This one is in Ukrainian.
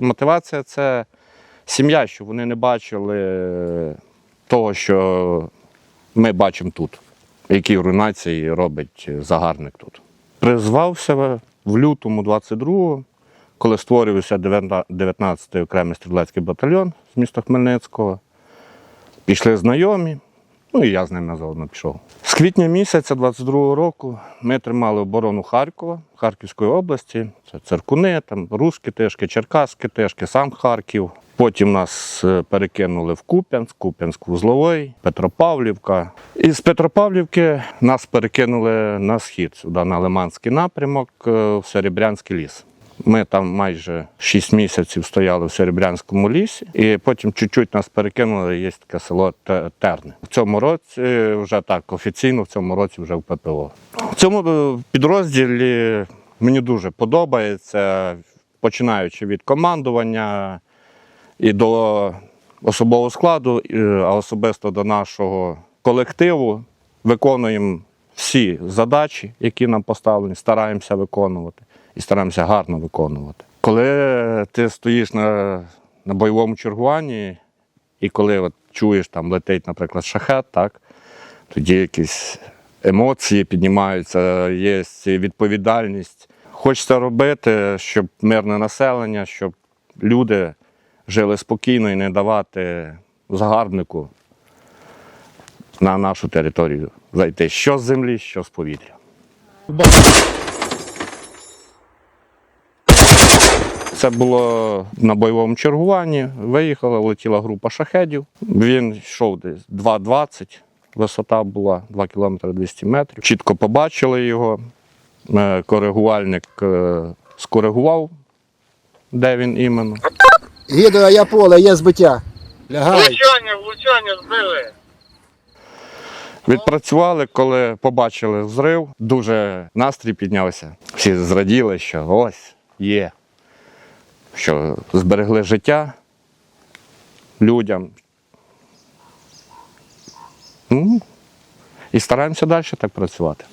Мотивація це сім'я, щоб вони не бачили того, що ми бачимо тут, які руйнації робить загарбник тут. Призвався в лютому 22-го, коли створювався 19-й окремий стрілецький батальйон з міста Хмельницького. Пішли знайомі, ну і я з ними заодно пішов. З квітня місяця 22-го року ми тримали оборону Харкова, Харківської області. Це Циркуни, там Руські тишки, Черкаські тишки, сам Харків. Потім нас е, перекинули в Куп'янськ, Куп'янськ вузловий, Петропавлівка. І з Петропавлівки нас перекинули на схід, сюди, на Лиманський напрямок, е, в Серебрянський ліс. Ми там майже 6 місяців стояли в Серебрянському лісі, і потім чуть-чуть нас перекинули, є таке село Те- Терни. В цьому році вже так офіційно, в цьому році вже в ППО. В цьому е, підрозділі мені дуже подобається, починаючи від командування і до особового складу, а особисто до нашого колективу, виконуємо всі задачі, які нам поставлені, стараємося виконувати і стараємося гарно виконувати. Коли ти стоїш на, на бойовому чергуванні, і коли от чуєш, там летить, наприклад, шахет, так, тоді якісь емоції піднімаються, є відповідальність. Хочеться робити, щоб мирне населення, щоб люди жили спокійно і не давати загарбнику на нашу територію зайти що з землі, що з повітря. Це було на бойовому чергуванні. Виїхала, летіла група шахедів. Він йшов десь 2,20, висота була 2 кілометри 200 метрів. Чітко побачили його. Е, Коригувальник е, скоригував, де він іменно. Гідро, я поле, є збиття. Лягай. Влучання, влучання збили. Відпрацювали, коли побачили взрив, дуже настрій піднявся. Всі зраділи, що ось є, що зберегли життя людям. Ну, і стараємося далі так працювати.